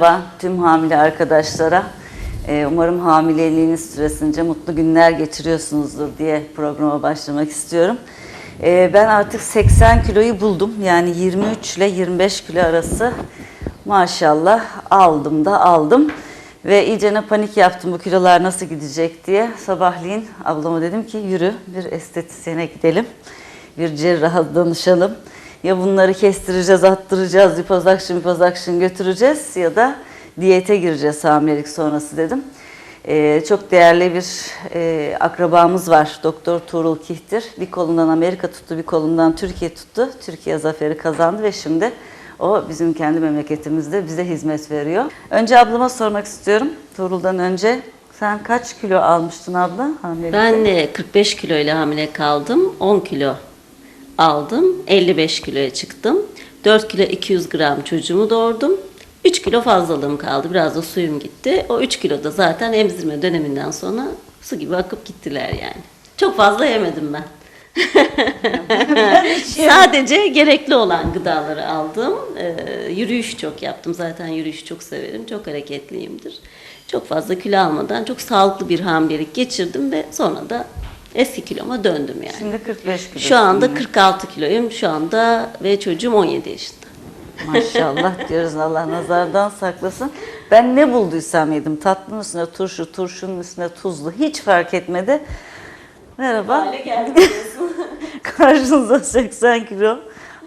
Merhaba tüm hamile arkadaşlara. Ee, Umarım hamileliğiniz süresince mutlu günler geçiriyorsunuzdur diye programa başlamak istiyorum. Ee, Ben artık 80 kiloyu buldum. Yani 23 ile 25 kilo arası maşallah aldım da aldım. Ve iyicene panik yaptım bu kilolar nasıl gidecek diye. Sabahleyin ablama dedim ki yürü bir estetisyene gidelim. Bir cerraha danışalım. Ya bunları kestireceğiz, attıracağız, liposuction, liposuction götüreceğiz ya da diyete gireceğiz hamilelik sonrası dedim. Ee, çok değerli bir e, akrabamız var. Doktor Tuğrul Kihtir. Bir kolundan Amerika tuttu, bir kolundan Türkiye tuttu. Türkiye zaferi kazandı ve şimdi o bizim kendi memleketimizde bize hizmet veriyor. Önce ablama sormak istiyorum. Tuğrul'dan önce sen kaç kilo almıştın abla hamilelikte? Ben de 45 kilo ile hamile kaldım. 10 kilo aldım. 55 kiloya çıktım. 4 kilo 200 gram çocuğumu doğurdum. 3 kilo fazlalığım kaldı. Biraz da suyum gitti. O 3 kilo da zaten emzirme döneminden sonra su gibi akıp gittiler yani. Çok fazla yemedim ben. Sadece gerekli olan gıdaları aldım. Ee, yürüyüş çok yaptım. Zaten yürüyüşü çok severim. Çok hareketliyimdir. Çok fazla kilo almadan çok sağlıklı bir hamilelik geçirdim ve sonra da eski kiloma döndüm yani. Şimdi 45 kilo. Şu anda 46 kiloyum. Şu anda ve çocuğum 17 yaşında. Maşallah diyoruz Allah nazardan saklasın. Ben ne bulduysam yedim. Tatlının üstüne turşu, turşunun üstüne tuzlu. Hiç fark etmedi. Merhaba. Karşınızda 80 kilo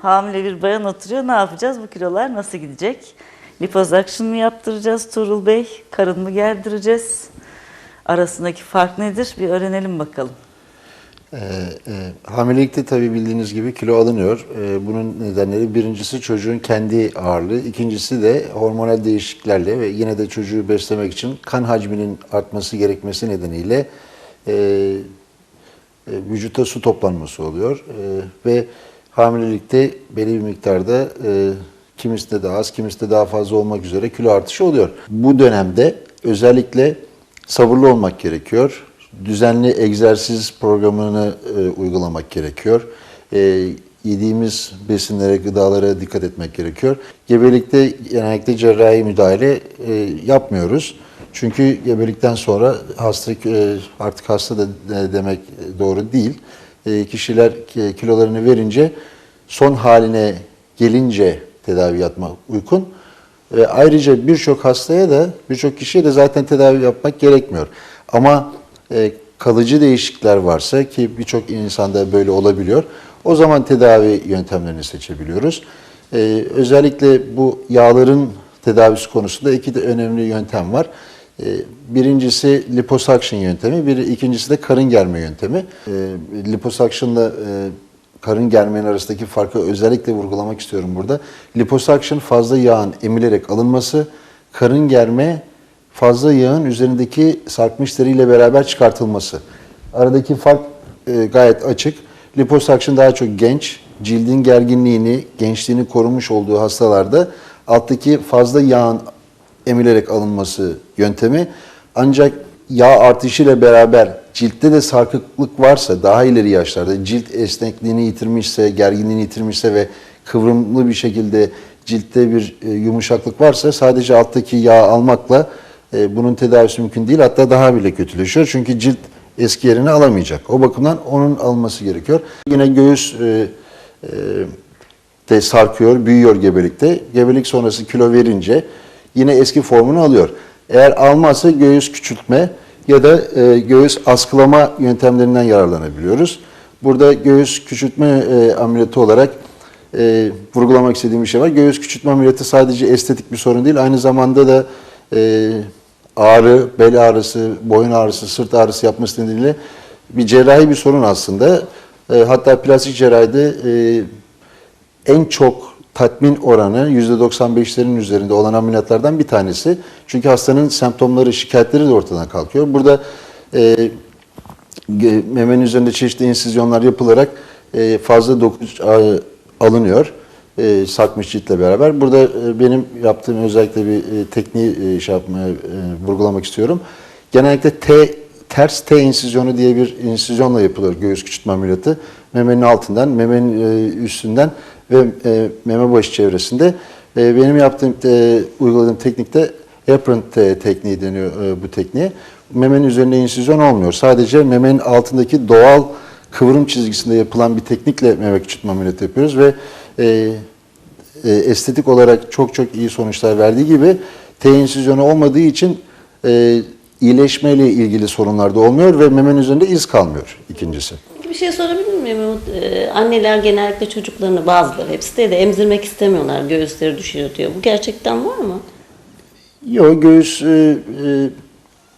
hamile bir bayan oturuyor. Ne yapacağız? Bu kilolar nasıl gidecek? Liposuction mı yaptıracağız Tuğrul Bey? Karın mı gerdireceğiz? Arasındaki fark nedir? Bir öğrenelim bakalım. Ee, e, hamilelikte tabii bildiğiniz gibi kilo alınıyor. Ee, bunun nedenleri birincisi çocuğun kendi ağırlığı, ikincisi de hormonal değişikliklerle ve yine de çocuğu beslemek için kan hacminin artması gerekmesi nedeniyle e, e, vücutta su toplanması oluyor. E, ve hamilelikte belli bir miktarda e, kimisinde daha az, kimisinde daha fazla olmak üzere kilo artışı oluyor. Bu dönemde özellikle sabırlı olmak gerekiyor. Düzenli egzersiz programını e, uygulamak gerekiyor. E, yediğimiz besinlere, gıdalara dikkat etmek gerekiyor. Gebelikte genellikle cerrahi müdahale e, yapmıyoruz. Çünkü gebelikten sonra hasta e, artık hasta da de- demek doğru değil. E, kişiler ki- kilolarını verince son haline gelince tedavi yapmak uygun. Ve ayrıca birçok hastaya da birçok kişiye de zaten tedavi yapmak gerekmiyor. Ama e, kalıcı değişiklikler varsa ki birçok insanda böyle olabiliyor. O zaman tedavi yöntemlerini seçebiliyoruz. E, özellikle bu yağların tedavisi konusunda iki de önemli yöntem var. E, Birincisi liposuction yöntemi, biri ikincisi de karın germe yöntemi. E, Liposuction'la e, karın germenin arasındaki farkı özellikle vurgulamak istiyorum burada. Liposuction fazla yağın emilerek alınması, karın germe fazla yağın üzerindeki sarkmış deriyle beraber çıkartılması. Aradaki fark e, gayet açık. Liposuction daha çok genç, cildin gerginliğini, gençliğini korumuş olduğu hastalarda alttaki fazla yağın emilerek alınması yöntemi. Ancak yağ artışıyla beraber ciltte de sarkıklık varsa daha ileri yaşlarda cilt esnekliğini yitirmişse, gerginliğini yitirmişse ve kıvrımlı bir şekilde ciltte bir e, yumuşaklık varsa sadece alttaki yağ almakla e, bunun tedavisi mümkün değil. Hatta daha bile kötüleşiyor. Çünkü cilt eski yerini alamayacak. O bakımdan onun alınması gerekiyor. Yine göğüs e, e, de sarkıyor, büyüyor gebelikte. Gebelik sonrası kilo verince yine eski formunu alıyor. Eğer almazsa göğüs küçültme ya da e, göğüs askılama yöntemlerinden yararlanabiliyoruz. Burada göğüs küçültme ameliyatı olarak vurgulamak istediğim bir şey var. Göğüs küçültme ameliyatı sadece estetik bir sorun değil, aynı zamanda da ağrı, bel ağrısı, boyun ağrısı, sırt ağrısı yapması nedeniyle bir cerrahi bir sorun aslında. E, hatta plastik cerrahide e, en çok tatmin oranı %95'lerin üzerinde olan ameliyatlardan bir tanesi. Çünkü hastanın semptomları, şikayetleri de ortadan kalkıyor. Burada e, memenin üzerinde çeşitli insizyonlar yapılarak e, fazla doku a- alınıyor. E, sarkmış ciltle beraber. Burada e, benim yaptığım özellikle bir e, tekniği e, şey yapmaya, e, vurgulamak istiyorum. Genellikle T ters T insizyonu diye bir insizyonla yapılıyor göğüs küçültme ameliyatı. Memenin altından, memenin e, üstünden ve e, meme başı çevresinde E, benim yaptığım, e, uyguladığım teknikte apron te- tekniği deniyor e, bu tekniğe. Memenin üzerinde insüzyon olmuyor. Sadece memenin altındaki doğal kıvrım çizgisinde yapılan bir teknikle meme küçültme ameliyatı yapıyoruz ve e, e, estetik olarak çok çok iyi sonuçlar verdiği gibi T insüzyonu olmadığı için e, iyileşmeyle ilgili sorunlar da olmuyor ve memenin üzerinde iz kalmıyor ikincisi. Bir şey sorabilir miyim? Umut? Ee, anneler genellikle çocuklarını bazıları hepsi de, de emzirmek istemiyorlar. Göğüsleri düşüyor diyor. Bu gerçekten var mı? Yok göğüs e,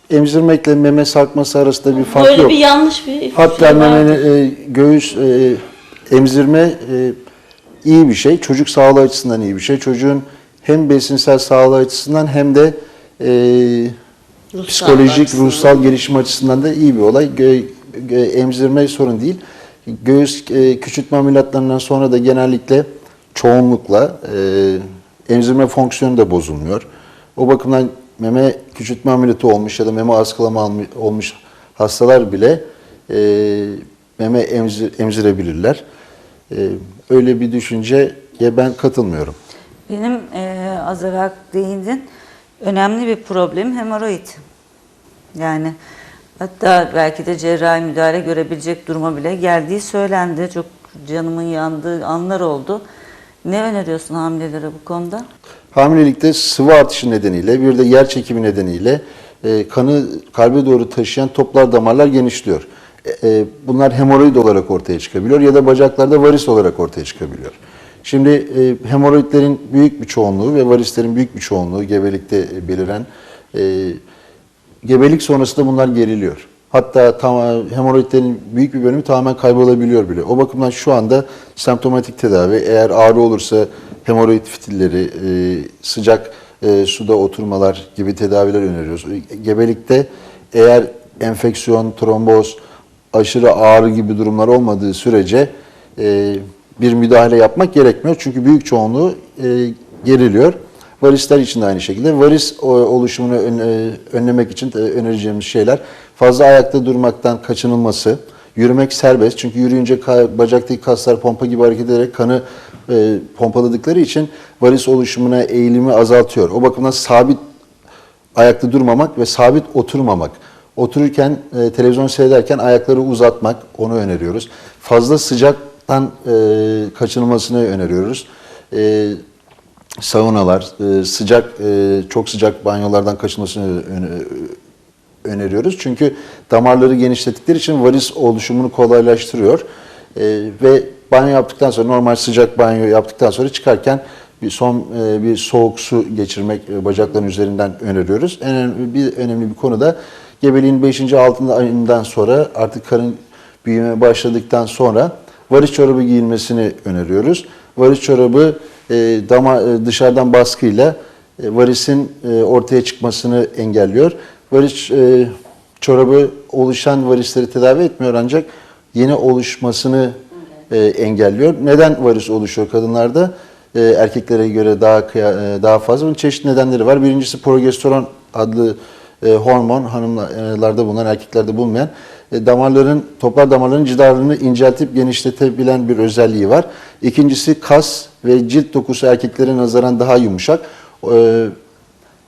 e, emzirmekle meme sarkması arasında bir fark Böyle yok. bir yanlış bir Hatta şey memenin e, göğüs e, emzirme e, iyi bir şey. Çocuk sağlığı açısından iyi bir şey. Çocuğun hem besinsel sağlığı açısından hem de e, Ruhsal psikolojik, açısından. ruhsal gelişim açısından da iyi bir olay. Gö- gö- emzirme sorun değil. Göğüs e, küçültme ameliyatlarından sonra da genellikle çoğunlukla e, emzirme fonksiyonu da bozulmuyor. O bakımdan meme küçültme ameliyatı olmuş ya da meme askılama olmuş hastalar bile e, meme emzir, emzirebilirler. E, öyle bir düşünceye ben katılmıyorum. Benim e, az evvel değindin önemli bir problem hemoroid. Yani hatta belki de cerrahi müdahale görebilecek duruma bile geldiği söylendi. Çok canımın yandığı anlar oldu. Ne öneriyorsun hamilelere bu konuda? Hamilelikte sıvı artışı nedeniyle bir de yer çekimi nedeniyle e, kanı kalbe doğru taşıyan toplar damarlar genişliyor. E, e, bunlar hemoroid olarak ortaya çıkabiliyor ya da bacaklarda varis olarak ortaya çıkabiliyor. Şimdi e, hemoroidlerin büyük bir çoğunluğu ve varislerin büyük bir çoğunluğu gebelikte e, beliren e, gebelik sonrasında bunlar geriliyor. Hatta tam, hemoroidlerin büyük bir bölümü tamamen kaybolabiliyor bile. O bakımdan şu anda semptomatik tedavi, eğer ağrı olursa hemoroid fitilleri, e, sıcak e, suda oturmalar gibi tedaviler öneriyoruz. Gebelikte eğer enfeksiyon, tromboz, aşırı ağrı gibi durumlar olmadığı sürece e, bir müdahale yapmak gerekmiyor. Çünkü büyük çoğunluğu e, geriliyor. Varisler için de aynı şekilde. Varis o- oluşumunu e, önlemek için de önereceğimiz şeyler fazla ayakta durmaktan kaçınılması, yürümek serbest. Çünkü yürüyünce bacaktaki kaslar pompa gibi hareket ederek kanı e, pompaladıkları için varis oluşumuna eğilimi azaltıyor. O bakımdan sabit ayakta durmamak ve sabit oturmamak. Otururken, e, televizyon seyrederken ayakları uzatmak, onu öneriyoruz. Fazla sıcaktan e, kaçınılmasını öneriyoruz. E, saunalar, e, sıcak, e, çok sıcak banyolardan kaçınılmasını öne- öneriyoruz. Çünkü damarları genişlettikleri için varis oluşumunu kolaylaştırıyor. E, ve banyo yaptıktan sonra normal sıcak banyo yaptıktan sonra çıkarken bir son e, bir soğuk su geçirmek e, bacakların üzerinden öneriyoruz. En önemli bir önemli bir konu da gebeliğin 5. 6. ayından sonra artık karın büyümeye başladıktan sonra varis çorabı giyilmesini öneriyoruz. Varis çorabı e, dama, e, dışarıdan baskıyla e, varisin e, ortaya çıkmasını engelliyor. Varis e, çorabı oluşan varisleri tedavi etmiyor ancak yeni oluşmasını e, engelliyor. Neden varis oluşuyor kadınlarda? E, erkeklere göre daha e, daha fazla. Bunun çeşitli nedenleri var. Birincisi progesteron adlı e, hormon hanımlarda bulunan, erkeklerde bulunmayan e, damarların, toplar damarların cidarlarını inceltip genişletebilen bir özelliği var. İkincisi kas ve cilt dokusu erkeklere nazaran daha yumuşak. E,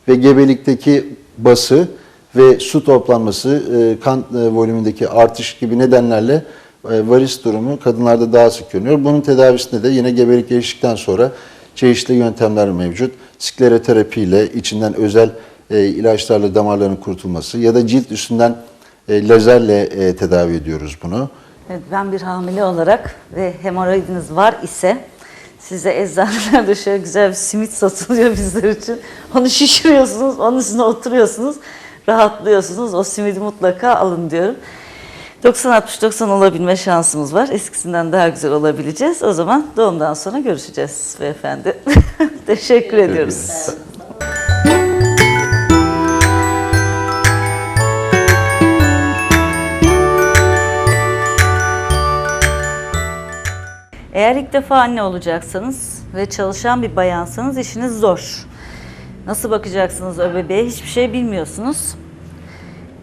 ve gebelikteki bası ve su toplanması, e, kan e, volümündeki artış gibi nedenlerle e, varis durumu kadınlarda daha sık görünüyor. Bunun tedavisinde de yine gebelik geçtikten sonra çeşitli yöntemler mevcut. Skleroterapi ile içinden özel e, ilaçlarla damarların kurtulması ya da cilt üstünden e, lazerle e, tedavi ediyoruz bunu. Evet, ben bir hamile olarak ve hemoroidiniz var ise size eczanelerde şöyle güzel bir simit satılıyor bizler için. Onu şişiriyorsunuz, onun üstüne oturuyorsunuz, rahatlıyorsunuz. O simidi mutlaka alın diyorum. 90-60-90 olabilme şansımız var. Eskisinden daha güzel olabileceğiz. O zaman doğumdan sonra görüşeceğiz beyefendi. Teşekkür ediyoruz. Eğer ilk defa anne olacaksanız ve çalışan bir bayansanız işiniz zor. Nasıl bakacaksınız o bebeğe hiçbir şey bilmiyorsunuz.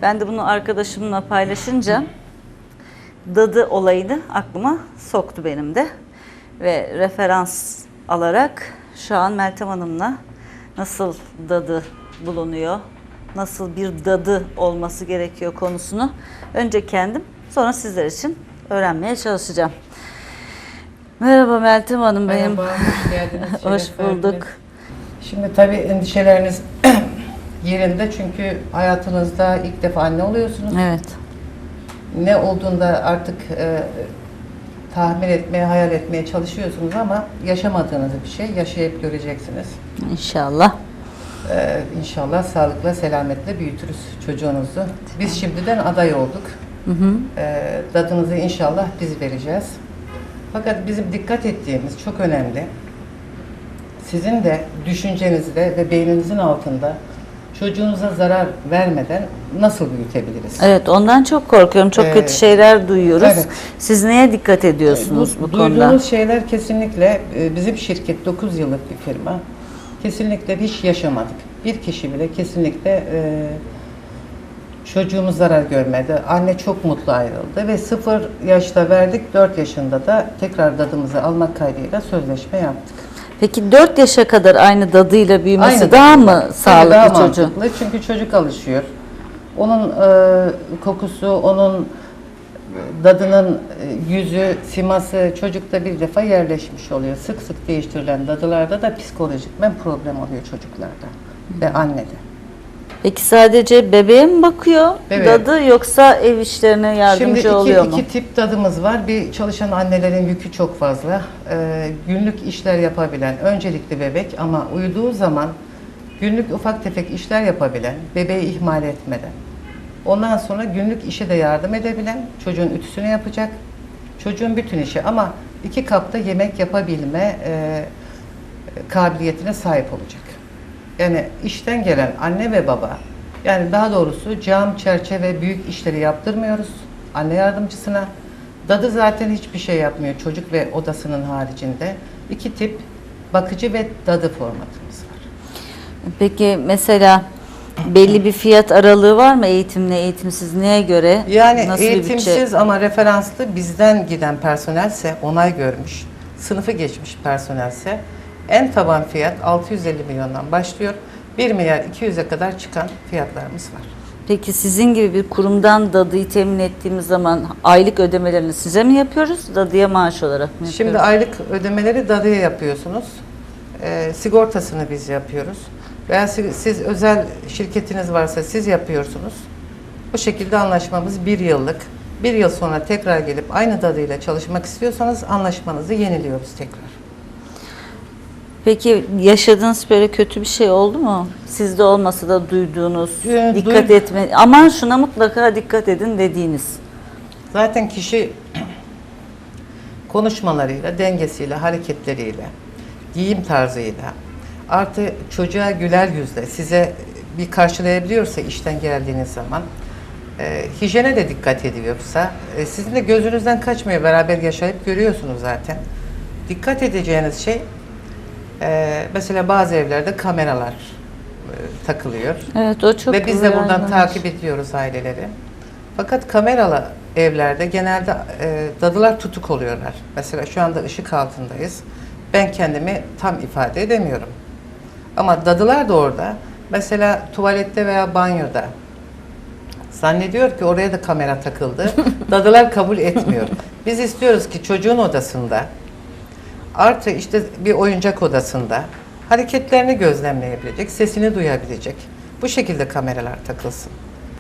Ben de bunu arkadaşımla paylaşınca dadı olayını aklıma soktu benim de. Ve referans alarak şu an Meltem Hanım'la nasıl dadı bulunuyor, nasıl bir dadı olması gerekiyor konusunu önce kendim sonra sizler için öğrenmeye çalışacağım. Merhaba Meltem Hanım benim. Merhaba, hoş geldiniz. Hoş şeref bulduk. Şimdi tabii endişeleriniz yerinde çünkü hayatınızda ilk defa anne oluyorsunuz. Evet. Ne olduğunda artık e, tahmin etmeye, hayal etmeye çalışıyorsunuz ama yaşamadığınız bir şey yaşayıp göreceksiniz. İnşallah. E, inşallah sağlıkla, selametle büyütürüz çocuğunuzu. Biz şimdiden aday olduk. E, dadınızı inşallah biz vereceğiz. Fakat bizim dikkat ettiğimiz çok önemli. Sizin de düşüncenizde ve beyninizin altında çocuğunuza zarar vermeden nasıl büyütebiliriz? Evet ondan çok korkuyorum. Çok Ee, kötü şeyler duyuyoruz. evet. Siz neye dikkat ediyorsunuz bu, konuda? Duyduğunuz şeyler kesinlikle e, bizim şirket 9 yıllık bir firma. Kesinlikle hiç yaşamadık. Bir kişi bile kesinlikle e, çocuğumuz zarar görmedi. Anne çok mutlu ayrıldı ve 0 yaşta verdik 4 yaşında da tekrar dadımızı almak kaydıyla sözleşme yaptık. Peki 4 yaşa kadar aynı dadıyla büyümesi Aynı daha dadıyla. mı Tabii sağlıklı daha çocuğun? mantıklı. Çünkü çocuk alışıyor. Onun e, kokusu, onun dadının e, yüzü, siması çocukta bir defa yerleşmiş oluyor. Sık sık değiştirilen dadılarda da psikolojikmen problem oluyor çocuklarda ve annede. Peki sadece bebeğe mi bakıyor Evet. dadı yoksa ev işlerine yardımcı Şimdi iki, oluyor mu? iki tip dadımız var. Bir çalışan annelerin yükü çok fazla. Ee, günlük işler yapabilen, öncelikli bebek ama uyuduğu zaman günlük ufak tefek işler yapabilen, bebeği ihmal etmeden. Ondan sonra günlük işe de yardım edebilen, çocuğun ütüsünü yapacak, çocuğun bütün işi ama iki kapta yemek yapabilme e, kabiliyetine sahip olacak. Yani işten gelen anne ve baba, yani daha doğrusu cam, çerçeve, büyük işleri yaptırmıyoruz anne yardımcısına. Dadı zaten hiçbir şey yapmıyor çocuk ve odasının haricinde. İki tip bakıcı ve dadı formatımız var. Peki mesela belli bir fiyat aralığı var mı eğitimle eğitimsiz neye göre? Yani Nasıl eğitimsiz ama referanslı bizden giden personelse, onay görmüş, sınıfı geçmiş personelse en taban fiyat 650 milyondan başlıyor. 1 milyar 200'e kadar çıkan fiyatlarımız var. Peki sizin gibi bir kurumdan dadıyı temin ettiğimiz zaman aylık ödemelerini size mi yapıyoruz? Dadıya maaş olarak mı Şimdi yapıyoruz? aylık ödemeleri dadıya yapıyorsunuz. Ee, sigortasını biz yapıyoruz. Veya siz, siz özel şirketiniz varsa siz yapıyorsunuz. Bu şekilde anlaşmamız bir yıllık. Bir yıl sonra tekrar gelip aynı dadıyla çalışmak istiyorsanız anlaşmanızı yeniliyoruz tekrar. Peki yaşadığınız böyle kötü bir şey oldu mu? Sizde olmasa da duyduğunuz, Ee, dikkat duy- etme, aman şuna mutlaka dikkat edin dediğiniz. Zaten kişi konuşmalarıyla, dengesiyle, hareketleriyle, giyim tarzıyla, artı çocuğa güler yüzle size bir karşılayabiliyorsa işten geldiğiniz zaman, e, hijyene de dikkat ediyorsa, e, sizin de gözünüzden kaçmıyor, beraber yaşayıp görüyorsunuz zaten. Dikkat edeceğiniz şey, e, mesela bazı evlerde kameralar e, takılıyor. Evet o çok Ve biz de buradan yaygınmış. takip ediyoruz aileleri. Fakat kameralı evlerde genelde e, dadılar tutuk oluyorlar. Mesela şu anda ışık altındayız. Ben kendimi tam ifade edemiyorum. Ama dadılar da orada. Mesela tuvalette veya banyoda zannediyor ki oraya da kamera takıldı. Dadılar kabul etmiyor. Biz istiyoruz ki çocuğun odasında artı işte bir oyuncak odasında hareketlerini gözlemleyebilecek, sesini duyabilecek. Bu şekilde kameralar takılsın.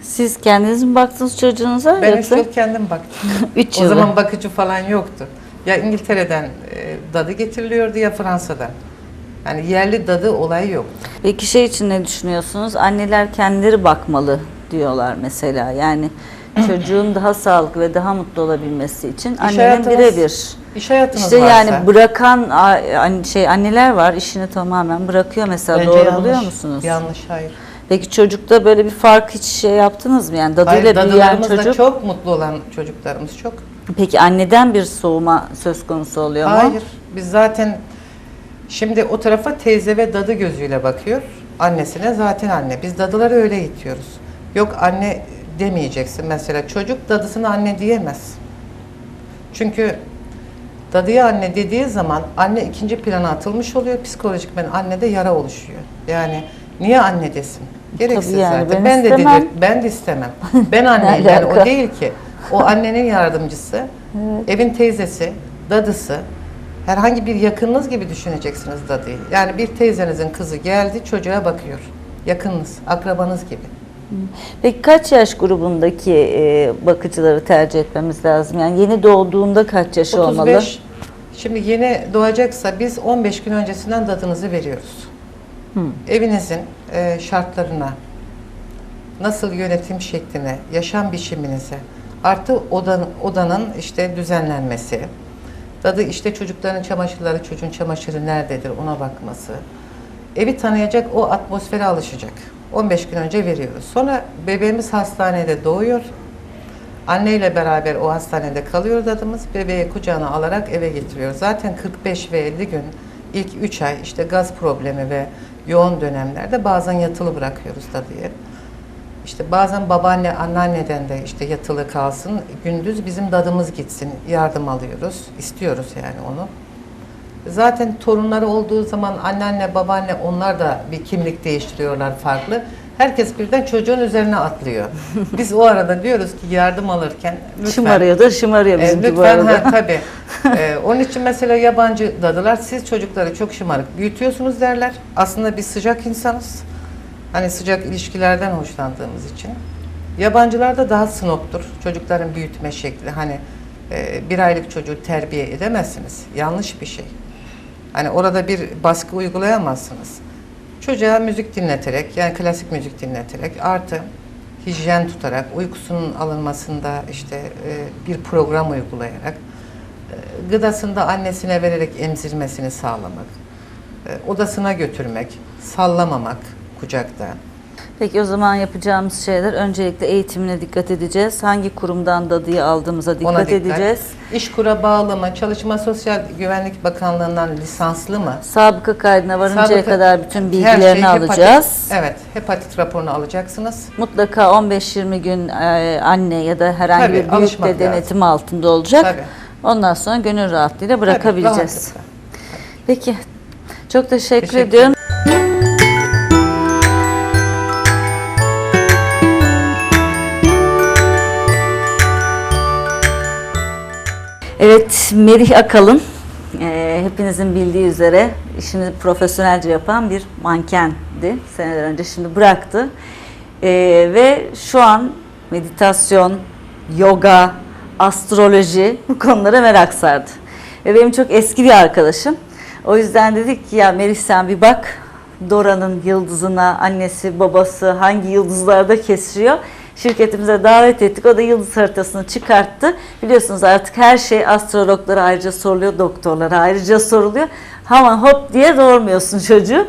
Siz kendiniz mi baktınız çocuğunuza? Ben üç yoksa? yıl kendim baktım. Üç o yılı. zaman bakıcı falan yoktu. Ya İngiltere'den e, dadı getiriliyordu ya Fransa'dan. Yani yerli dadı olayı yok. Peki şey için ne düşünüyorsunuz? Anneler kendileri bakmalı diyorlar mesela. Yani çocuğun daha sağlıklı ve daha mutlu olabilmesi için annenin birebir. İş hayatınız İşte varsa, yani bırakan a- şey anneler var işini tamamen bırakıyor mesela bence doğru yanlış, buluyor musunuz? Yanlış, hayır. Peki çocukta böyle bir fark hiç şey yaptınız mı? Yani dadıyla Hayır, büyüyen dadılarımızda çocuk. çok mutlu olan çocuklarımız çok. Peki anneden bir soğuma söz konusu oluyor mu? Hayır, biz zaten şimdi o tarafa teyze ve dadı gözüyle bakıyor. Annesine zaten anne. Biz dadıları öyle itiyoruz. Yok anne demeyeceksin mesela. Çocuk dadısına anne diyemez. Çünkü Dadıya anne dediği zaman anne ikinci plana atılmış oluyor. Psikolojik ben annede yara oluşuyor. Yani niye anne desin? Gereksiz Tabii yani, zaten. ben Ben, de dedir, ben de istemem. Ben anneyim Ne yani o değil ki. O annenin yardımcısı, evin teyzesi, dadısı. Herhangi bir yakınınız gibi düşüneceksiniz dadıyı. Yani bir teyzenizin kızı geldi çocuğa bakıyor. Yakınınız, akrabanız gibi. Peki kaç yaş grubundaki e, bakıcıları tercih etmemiz lazım? Yani yeni doğduğunda kaç olmalı? 35 Şimdi yeni doğacaksa biz 15 gün öncesinden dadınızı veriyoruz. Evinizin e, şartlarına, nasıl yönetim şekline, yaşam biçiminize, artı odanın, odanın işte düzenlenmesi, dadı işte çocukların çamaşırları, çocuğun çamaşırı nerededir ona bakması, evi tanıyacak, o atmosfere alışacak. 15 gün önce veriyoruz. Sonra bebeğimiz hastanede doğuyor. Anneyle beraber o hastanede kalıyor dadımız. Bebeği kucağına alarak eve getiriyor. Zaten 45 ve 50 gün ilk 3 ay işte gaz problemi ve yoğun dönemlerde bazen yatılı bırakıyoruz dadıyı. İşte bazen babaanne, anneanneden de işte yatılı kalsın. Gündüz bizim dadımız gitsin. Yardım alıyoruz. istiyoruz yani onu. Zaten torunları olduğu zaman anneanne, babaanne onlar da bir kimlik değiştiriyorlar farklı. Herkes birden çocuğun üzerine atlıyor. Biz o arada diyoruz ki yardım alırken lütfen Şımarıyor da şımarıyor e, bizimki bu lütfen arada. ha, tabii. E, onun için mesela yabancı dadılar siz çocukları çok şımarık büyütüyorsunuz derler. Aslında biz sıcak insanız. Hani sıcak ilişkilerden hoşlandığımız için. Yabancılar da daha snoptur. Çocukların büyütme şekli. Hani e, bir aylık çocuğu terbiye edemezsiniz. Yanlış bir şey. Hani orada bir baskı uygulayamazsınız. Çocuğa müzik dinleterek, yani klasik müzik dinleterek artı hijyen tutarak, uykusunun alınmasında işte e, bir program uygulayarak, e, gıdasında annesine vererek emzirmesini sağlamak, e, odasına götürmek, sallamamak kucakta. Peki o zaman yapacağımız şeyler öncelikle eğitimine dikkat edeceğiz. Hangi kurumdan dadıyı aldığımıza dikkat, Ona dikkat. edeceğiz. İşkura bağlı mı, Çalışma Sosyal Güvenlik Bakanlığı'ndan lisanslı mı? Sabıka kaydına varıncaya Sabıka- kadar bütün bilgilerini şey hepatit- alacağız. evet, hepatit raporunu alacaksınız. Mutlaka 15-20 gün e, anne ya da herhangi Tabii, bir büyük de lazım. denetim altında olacak. Tabii. Ondan sonra gönül rahatlığıyla Tabii, bırakabileceğiz. rahatlıkla. Peki. Çok teşekkür, Teşekkür ediyorum. Merih Akalın. Ee, hepinizin bildiği üzere işini profesyonelce yapan bir mankendi. Seneler önce şimdi bıraktı. Ee, ve şu an meditasyon, yoga, astroloji bu konulara merak sardı. Ve benim çok eski bir arkadaşım. O yüzden dedik ki ya Merih sen bir bak Dora'nın yıldızına annesi babası hangi yıldızlarda kesiliyor. Şirketimize davet ettik. O da yıldız haritasını çıkarttı. Biliyorsunuz artık her şey astrologlara ayrıca soruluyor, doktorlara ayrıca soruluyor. Hemen hop diye doğurmuyorsun çocuğu.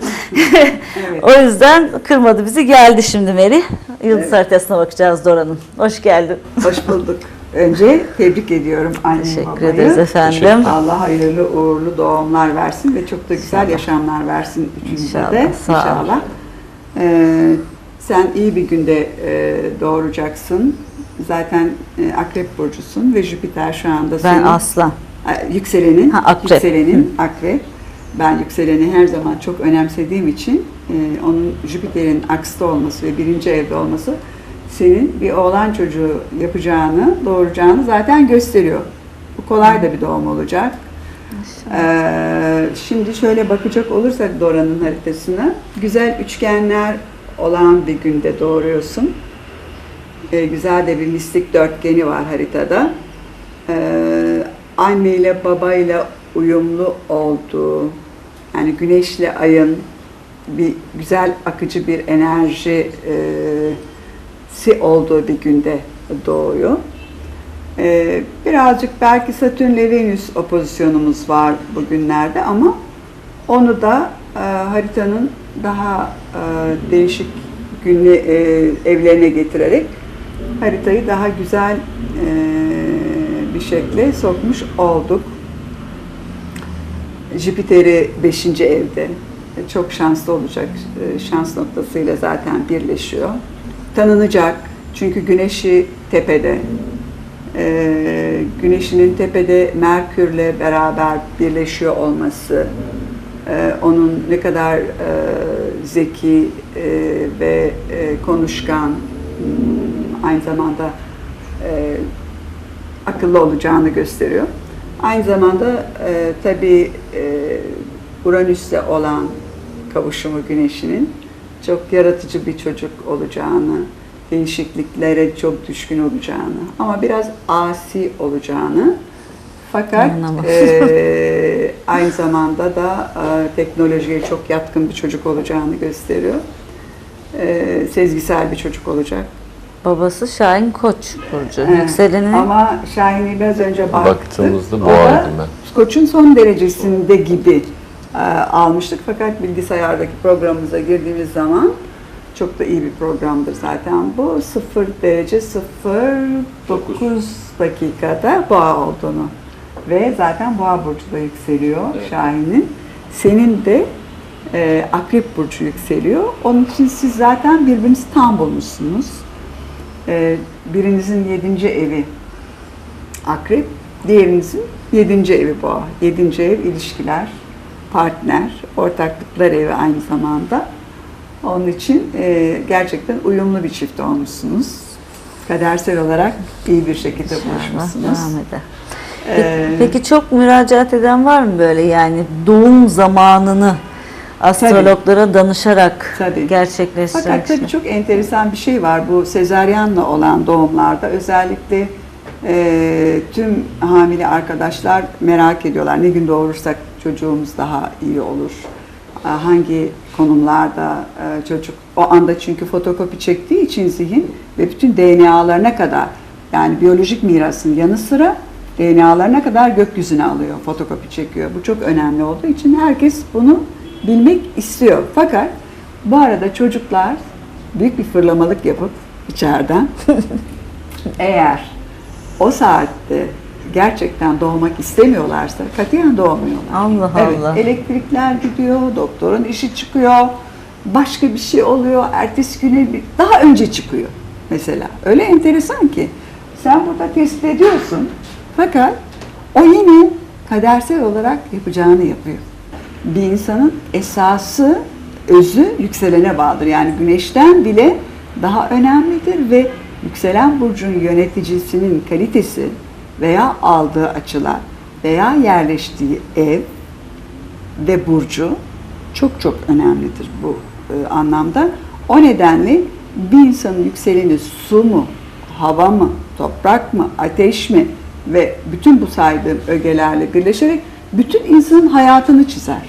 o yüzden kırmadı bizi. Geldi şimdi Meri. Yıldız haritasına bakacağız Dora'nın. Hoş geldin. Hoş bulduk. Önce tebrik ediyorum annemi Teşekkür babayı. ederiz efendim. Allah hayırlı uğurlu doğumlar versin ve çok da güzel yaşamlar versin üçünüze İnşallah, de. ol. İnşallah. Ee, sen iyi bir günde e, doğuracaksın. Zaten e, Akrep burcusun ve Jüpiter şu anda Ben senin aslan. e, yükselenin, Ha, akrep. yükselenin akrep. Ben yükseleni her zaman çok önemsediğim için e, onun Jüpiter'in aksida olması ve birinci evde olması senin bir oğlan çocuğu yapacağını, doğuracağını zaten gösteriyor. Bu kolay da bir doğum olacak. Ee, şimdi şöyle bakacak olursak Dora'nın haritasına, güzel üçgenler olan bir günde doğuruyorsun. Ee, güzel de bir mistik dörtgeni var haritada. Ee, anneyle babayla uyumlu olduğu, yani güneşle ayın bir güzel akıcı bir enerji e, si olduğu bir günde doğuyor. Ee, birazcık belki Satürn ile Venüs opozisyonumuz var bugünlerde ama onu da e, haritanın daha e, değişik günlü e, evlerine getirerek haritayı daha güzel e, bir şekle sokmuş olduk. Jüpiter'i 5. evde. E, Çok şanslı olacak. E, Şans noktasıyla zaten birleşiyor. Tanınacak. Çünkü güneşi tepede. e, güneşinin tepede Merkürle beraber birleşiyor olması, e, onun ne kadar e, zeki e, ve e, konuşkan, hmm, aynı zamanda akıllı olacağını gösteriyor. Aynı zamanda e, tabii olan kavuşumu Güneş'inin çok yaratıcı bir çocuk olacağını, değişikliklere çok düşkün olacağını ama biraz asi olacağını fakat e, aynı zamanda da e, teknolojiye çok yatkın bir çocuk olacağını gösteriyor. E, sezgisel bir çocuk olacak. Babası Şahin Koç burcu. Evet. Yükseleni Ama Şahin'i biraz önce baktık. Baktığımızda O da boğaydım ben. Koç'un son derecesinde gibi e, almıştık. Fakat bilgisayardaki programımıza girdiğimiz zaman çok da iyi bir programdır zaten bu. 0 derece 09 dakikada boğa olduğunu ve zaten boğa burcu da yükseliyor Şahin'in. Senin de e, akrep burcu yükseliyor. Onun için siz zaten birbirinizi tam bulmuşsunuz. E, birinizin yedinci evi akrep, diğerinizin yedinci evi boğa. Yedinci ev ilişkiler, partner, ortaklıklar evi aynı zamanda. Onun için e, gerçekten uyumlu bir çift olmuşsunuz. Kadersel olarak iyi bir şekilde buluşmuşsunuz. devam eder. Ee, Peki çok müracaat eden var mı böyle? Yani doğum zamanını astrologlara danışarak Tabii. gerçekleştiren Fakat tabii çok enteresan bir şey var. Bu sezaryenle olan doğumlarda özellikle e, tüm hamile arkadaşlar merak ediyorlar. Ne gün doğurursak çocuğumuz daha iyi olur. E, Hangi konumlarda e, çocuk o anda çünkü fotokopi çektiği için zihin ve bütün DNA'larına kadar yani biyolojik mirasın yanı sıra DNA'larına kadar gökyüzüne alıyor, fotokopi çekiyor. Bu çok önemli olduğu için herkes bunu bilmek istiyor. Fakat bu arada çocuklar büyük bir fırlamalık yapıp içeriden eğer o saatte gerçekten doğmak istemiyorlarsa katiyen doğmuyorlar. Allah Evet, Allah. elektrikler gidiyor, doktorun işi çıkıyor, başka bir şey oluyor, ertesi güne bir- daha önce çıkıyor mesela. Öyle enteresan ki sen burada tespit ediyorsun fakat o yine kadersel olarak yapacağını yapıyor. Bir insanın esası, özü yükselene bağlıdır. Yani güneşten bile daha önemlidir ve yükselen burcun yöneticisinin kalitesi veya aldığı açılar veya yerleştiği ev ve burcu çok çok önemlidir bu e, anlamda. O nedenle bir insanın yükseleni su mu, hava mı, toprak mı, ateş mi ve bütün bu saydığım ögelerle birleşerek bütün insanın hayatını çizer.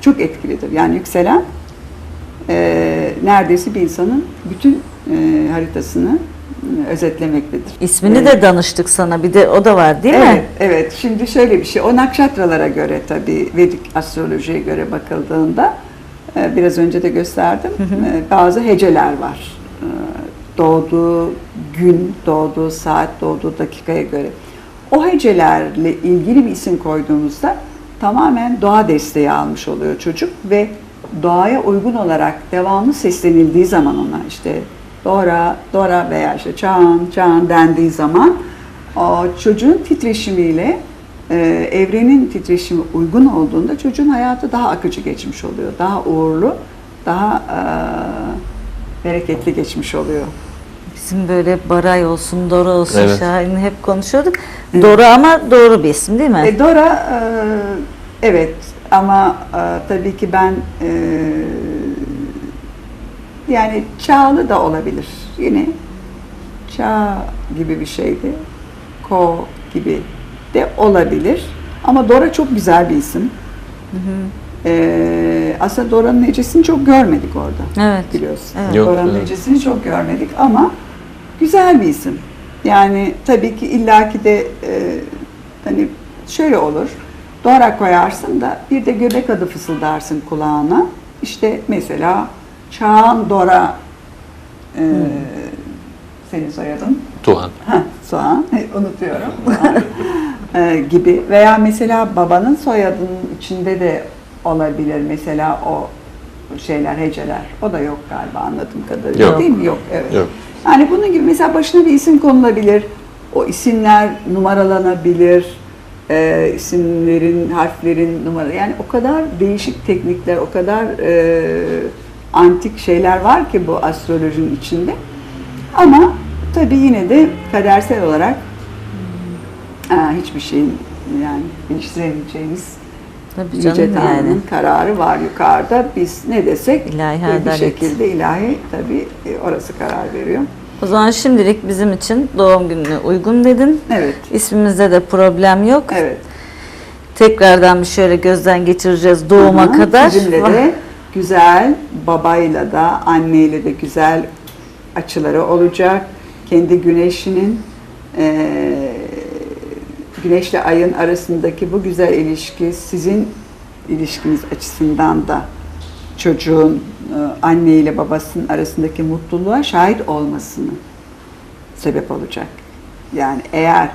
Çok etkilidir. Yani yükselen e, neredeyse bir insanın bütün e, haritasını e, özetlemektedir. İsmini Evet. de danıştık sana bir de o da var değil evet, mi? Evet, şimdi şöyle bir şey, o nakşatralara göre tabii, Vedik astrolojiye göre bakıldığında, e, biraz önce de gösterdim, e, bazı heceler var. Doğduğu gün, doğduğu saat, doğduğu dakikaya göre. O hecelerle ilgili bir isim koyduğumuzda tamamen doğa desteği almış oluyor çocuk ve doğaya uygun olarak devamlı seslenildiği zaman ona işte Dora, Dora veya işte Çağan, Çağan dendiği zaman o çocuğun titreşimiyle e, evrenin titreşimi uygun olduğunda çocuğun hayatı daha akıcı geçmiş oluyor. Daha uğurlu, daha e, bereketli geçmiş oluyor. Bizim böyle Baray olsun, Dora olsun, Evet. Şahin hep konuşuyorduk. Dora ama doğru bir isim değil mi? E, Dora e, evet ama e, tabii ki ben e, yani Çağlı da olabilir. Yine Çağ gibi bir şeydi. Ko gibi de olabilir. Ama Dora çok güzel bir isim. E, aslında Dora'nın necesini çok görmedik orada. Evet. Biliyorsun. Evet. Yok, Dora'nın evet. necesini çok görmedik ama güzel bir isim. Yani tabii ki illaki de e, hani şöyle olur. Dora koyarsın da bir de göbek adı fısıldarsın kulağına. İşte mesela Çağan Dora e, senin soyadın. Tuhan. Heh, soğan, unutuyorum. Ee, gibi veya mesela babanın soyadının içinde de olabilir mesela o şeyler, heceler. O da yok galiba anladığım kadarıyla Yok. değil mi? Yok, evet. Yok. Yani bunun gibi mesela başına bir isim konulabilir. O isimler numaralanabilir. E, isimlerin, harflerin numara yani o kadar değişik teknikler, o kadar e, antik şeyler var ki bu astrolojinin içinde. Ama tabii yine de kadersel olarak aa, hiçbir şeyin yani değiştiremeyeceğimiz Tabii Yüce canım Tanrı'nın yani. kararı var yukarıda. Biz ne desek İlahi bir şekilde ilahi tabii e, orası karar veriyor. O zaman şimdilik bizim için doğum gününe uygun dedin. Evet. İsmimizde de problem yok. Evet. Tekrardan bir şöyle gözden geçireceğiz doğuma Aha, kadar. Sizinle de güzel babayla da anneyle de güzel açıları olacak. Kendi güneşinin eee güneşle ayın arasındaki bu güzel ilişki sizin ilişkiniz açısından da çocuğun e, anne ile babasının arasındaki mutluluğa şahit olmasını sebep olacak. Yani eğer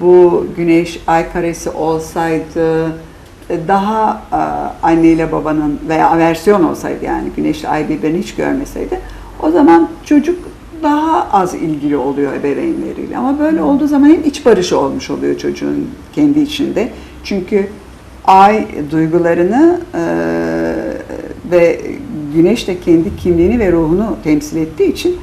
bu güneş ay karesi olsaydı e, daha e, anne ile babanın veya aversiyon olsaydı yani güneşle ay birbirini hiç görmeseydi o zaman çocuk daha az ilgili oluyor ebeveynleriyle. Ama böyle olduğu zaman hem iç barışı olmuş oluyor çocuğun kendi içinde. Çünkü ay duygularını e, ve güneş de kendi kimliğini ve ruhunu temsil ettiği için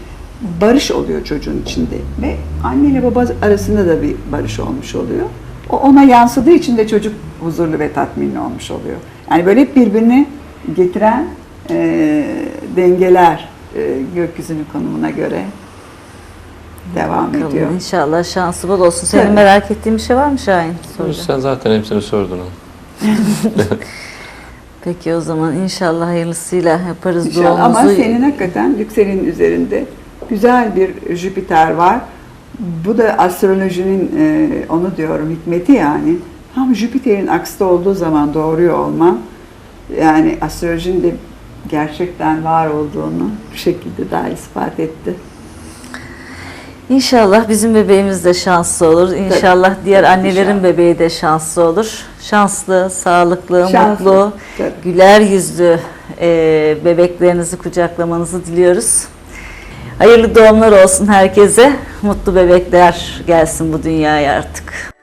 barış oluyor çocuğun içinde ve anne ile baba arasında da bir barış olmuş oluyor. O ona yansıdığı için de çocuk huzurlu ve tatminli olmuş oluyor. Yani böyle hep birbirini getiren e, dengeler e, gökyüzünün konumuna göre devam Bakalım, ediyor. İnşallah şansı bol olsun. Senin Tabii. merak ettiğin bir şey var mı Şahin? Soracağım. Sen zaten hepsini sordun. Peki o zaman inşallah hayırlısıyla yaparız İnşallah. Ama doğumuzu. senin hakikaten yükselenin üzerinde güzel bir Jüpiter var. Bu da astrolojinin e, onu diyorum hikmeti yani. Tam Jüpiter'in aksida olduğu zaman doğruyor olma yani astrolojinin de gerçekten var olduğunu bu şekilde daha ispat etti. İnşallah bizim bebeğimiz de şanslı olur. İnşallah diğer annelerin İnşallah. bebeği de şanslı olur. Şanslı, sağlıklı, Şanslı, mutlu, tabii. güler yüzlü e, bebeklerinizi kucaklamanızı diliyoruz. Hayırlı doğumlar olsun herkese. Mutlu bebekler gelsin bu dünyaya artık.